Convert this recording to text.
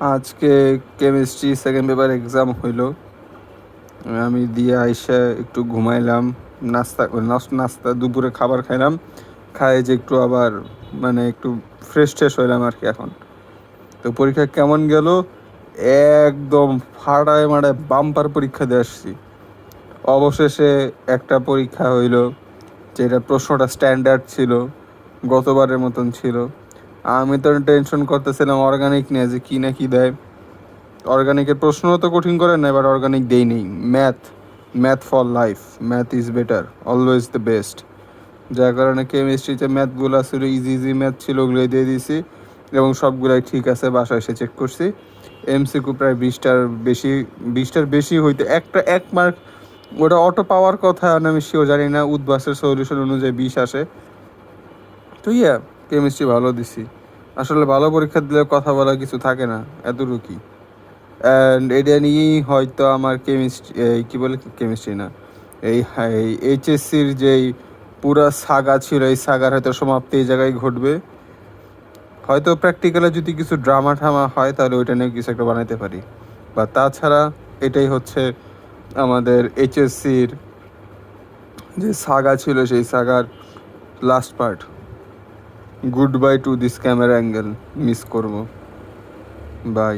আজকে chemistry second paper exam হইল। আমি দিয়ে আইসা একটু ঘুমাইলাম, নাস্তা নাস- নাস্তা, দুপুরে খাবার খাইলাম, খাই যে একটু আবার মানে একটু ফ্রেশ ট্রেশ হইলাম আর কি এখন। তো পরীক্ষা কেমন গেল? একদম ফাটায় মারায় বাম্পার পরীক্ষা দিয়ে আসছি। অবশেষে একটা পরীক্ষা হইল যেটা প্রশ্নটা স্ট্যান্ডার্ড ছিল, গতবারের মতন ছিল। আমি তো টেনশন করতেছিলাম অর্গানিক নিয়ে যে কী না কী দেয়। অর্গানিকের প্রশ্ন তো কঠিন করে না এবার অর্গানিক দেই নেই। Math math for life math is better always the best যার কারণে কেমিস্ট্রিতে ম্যাথগুলো ছিল ইজি ইজি ম্যাথ ছিল, ওগুলোই দিয়ে দিয়েছি এবং সবগুলাই ঠিক আছে, বাসায় এসে চেক করছি। এমসিকিউ প্রায় বিশটার বেশি বিশটার বেশি হইতে একটা, এক মার্ক ওটা অটো পাওয়ার কথা, আমি শিও জানি না উদ্বাসের সলিউশন অনুযায়ী বিশ আসে। তো ইয়া কেমিস্ট্রি ভালো দিছি। আসলে ভালো পরীক্ষা দিলে কথা বলা কিছু থাকে না, এতটুকুই। অ্যান্ড এটা নিয়েই হয়তো আমার কেমিস্ট্রি কী বলে কেমিস্ট্রি না, এই এইচএসসির যেই পুরা সাগা ছিল, এই সাগার হয়তো সমাপ্তি এই জায়গায় ঘটবে। হয়তো প্র্যাকটিক্যালে যদি কিছু ড্রামা ঠামা হয়, তাহলে ওইটা নিয়ে কিছু একটা বানাইতে পারি। বা তাছাড়া এটাই হচ্ছে আমাদের এইচএসসির যে সাগা ছিল, সেই সাগার last part good bye to this camera angle miss করবো বাই